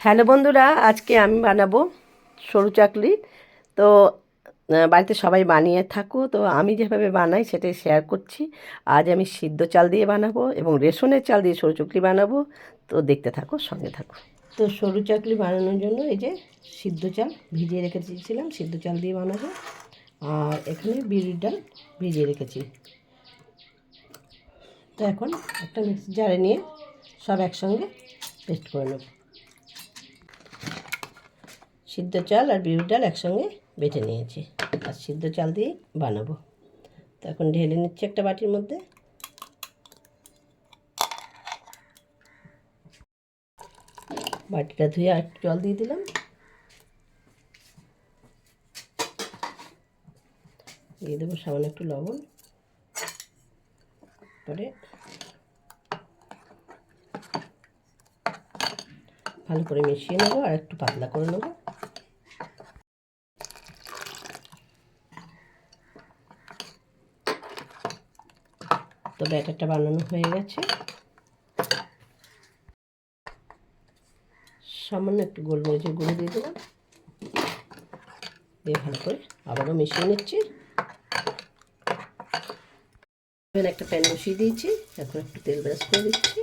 Hello বন্ধুরা, আজকে আমি বানাবো সরু চাকলি। তো বাড়িতে সবাই বানিয়ে থাকো। তো আমি যেভাবে বানাই সেটাই শেয়ার করছি। আজ আমি সিদ্ধ চাল দিয়ে বানাবো এবং রেশনের চাল দিয়ে সরু চাকলি বানাবো। তো দেখতে থাকো, সঙ্গে থাকো। তো সরু চাকলি বানানোর জন্য এই যে সিদ্ধ চাল ভিজিয়ে রেখে দিয়েছিলাম, সিদ্ধ চাল দিয়ে বানাবো। আর এখানে বিউলির ডাল ভিজিয়ে রেখেছি। তো এখন একটা মিক্সি জারে নিয়ে সব একসঙ্গে পেস্ট করে নেব। সিদ্ধ চাল আর বিউলির ডাল একসঙ্গে বেটে নিয়েছি আর সিদ্ধ চাল দিয়ে বানাবো। তো এখন ঢেলে নিচ্ছি একটা বাটির মধ্যে। বাটিটা ধুয়ে আর জল দিয়ে দিলাম। দিয়ে দেবো সামান্য একটু লবণ। পরে ভালো করে মিশিয়ে নেব আর একটু পাতলা করে নেব। তো ব্যাটারটা বানানো হয়ে গেছে। সামান্য একটু গোলমরিচের গুঁড়ো দিয়ে দিলাম। দিয়ে ভালো করে আবারও মিশিয়ে নিচ্ছি। এবার একটা প্যান বসিয়ে দিয়েছি এখন একটু তেল ব্রাশ করে দিচ্ছি।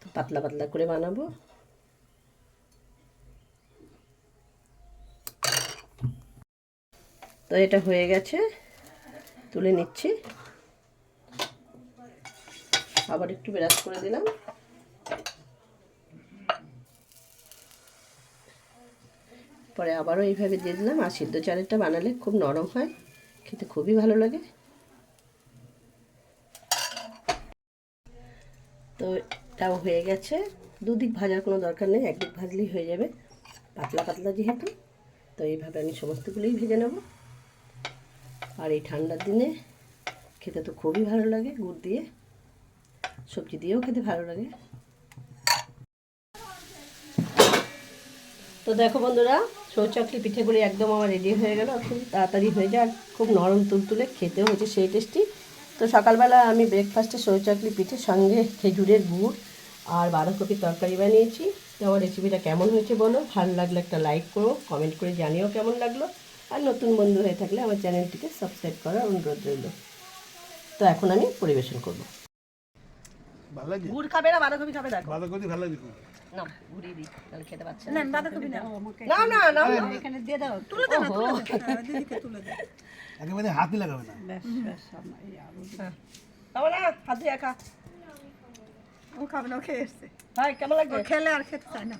তো পাতলা পাতলা করে বানাবো। তো এটা হয়ে গেছে, তুলে নিচ্ছি। আবার একটু ব্রাশ করে দিলাম। পরে আবারও এইভাবে দিয়ে দিলাম। আর সিদ্ধ চালেরটা বানালে খুব নরম হয়। খেতে খুবই ভালো লাগে। তো এটাও হয়ে গেছে। দুদিক ভাজার কোনো দরকার নেই। একদিক ভাজলেই হয়ে যাবে। পাতলা পাতলা যেহেতু, তো এইভাবে আমি সমস্তগুলোই ভেজে নেব। আর এই ঠান্ডার দিনে খেতে তো খুবই ভালো লাগে, গুড় দিয়ে। সবজি দিয়েও খেতে ভালো লাগে। তো দেখো বন্ধুরা সৌচাকলি পিঠেগুলি একদম আমার রেডি হয়ে গেল। খুব তাড়াতাড়ি হয়ে যায় খুব নরম তুলতুলে খেতেও হয়েছে, সেই টেস্টি তো সকালবেলা আমি ব্রেকফাস্টে সৌচাকলি পিঠের সঙ্গে খেজুরের গুড় আর বাঁধাকপির তরকারি বানিয়েছি। তো আমার রেসিপিটা কেমন হয়েছে বলো? ভালো লাগলে একটা লাইক করো কমেন্ট করে জানিও কেমন লাগল। আর নতুন বন্ধু হয়ে থাকলে আমার চ্যানেলটিকে সাবস্ক্রাইব করার অনুরোধ রইল। তো এখন আমি পরিবেশন করব। ভালো গুড় খাবে না বাঁধাকপি খাবে দেখো। বাঁধাকপি ভালো লাগছে খুব। না ঘুরিয়ে দিই তাহলে খেতে পাচ্ছে না। বাঁধাকপি না না না না এখানে দিয়ে দাও তুলে দাও তুলে দিদিকে তুলে দাও। একেবারে হাতই লাগাবে না। ব্যাস ব্যাস এই আলু খাব না হাত দিয়ে খা ও খাবে না ও খেয়ে এসছে। ভাই কেমন লাগবে খেলে আর খেতে চায় না।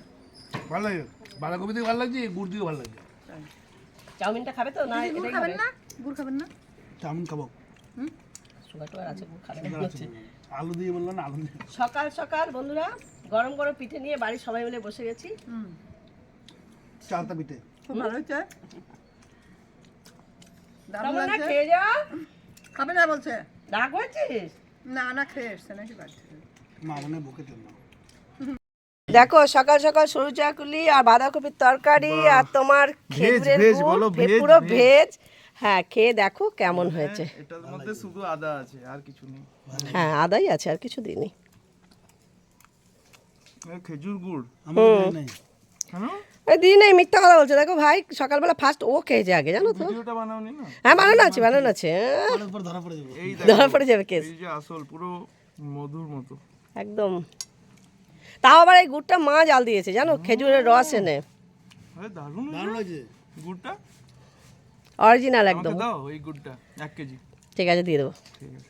ভালো লাগে বাঁধাকপি দিয়ে ভালো লাগছে গুড় দিয়ে ভালো লাগছে চাউমিনটা খাবে তো? না গুড় খাবেন না? গুড় খাবেন না? চাউমিন খাব। সুগার টুগার আছে গুড় খাবে না সুগার আছে। আলু দিয়ে আলু দিয়ে। সকাল সকাল বন্ধুরা গরম গরম পিঠে নিয়ে বাড়ির সবাই মিলে বসে গেছি। চালতা পিঠে। খুব ভালো হয়েছে। না খেয়ে যা খাবে না বলছে। রাগ হয়েছিস? না না খেয়ে এসছে নাকি বাড়ি মা মনে বুকে তেল না দেখো সকাল সকাল সরু চাকুলি আর বাঁধাকপির তরকারি আর তোমার পুরো ভেজ। হ্যাঁ খেয়ে দেখো কেমন হয়েছে। এটার মধ্যে শুধু আদা আছে আর কিছু নেই। হ্যাঁ আদাই আছে আর কিছু দিনই এ খেজুর গুড়। দিই নেই। মিথ্যা কথা বলছে। দেখো ভাই সকালবেলা ফার্স্ট ও খেয়েছে আগে জানো তো। ভিডিওটা বানাওনি না? হ্যাঁ বানানো আছে বানানো আছে। হ্যাঁ, ধরা পড়ে যাব। এই ধরা পড়ে যাবে কেস এই যে আসল পুরো মধুর মতো। একদম। তাও আবার এই গুড়টা মা জাল দিয়েছে জানো? খেজুরের রস এনে। দারুণ লাগছে গুড়টা? অরিজিনাল একদম। দাও ওই গুড়টা 1 কেজি। ঠিক আছে দিয়ে দেবো। ঠিক আছে।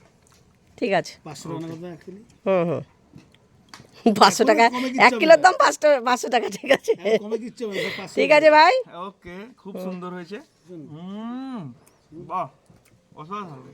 ঠিক আছে। পাঁচশো টাকা করবে অ্যাকচুয়ালি হুম হুম। পাঁচশো টাকা এক কিলোর দাম পাঁচটা পাঁচশো টাকা ঠিক আছে। পাঁচশো ঠিক আছে ভাই। ওকে খুব সুন্দর হয়েছে। হুম বাহ অসাধারণ।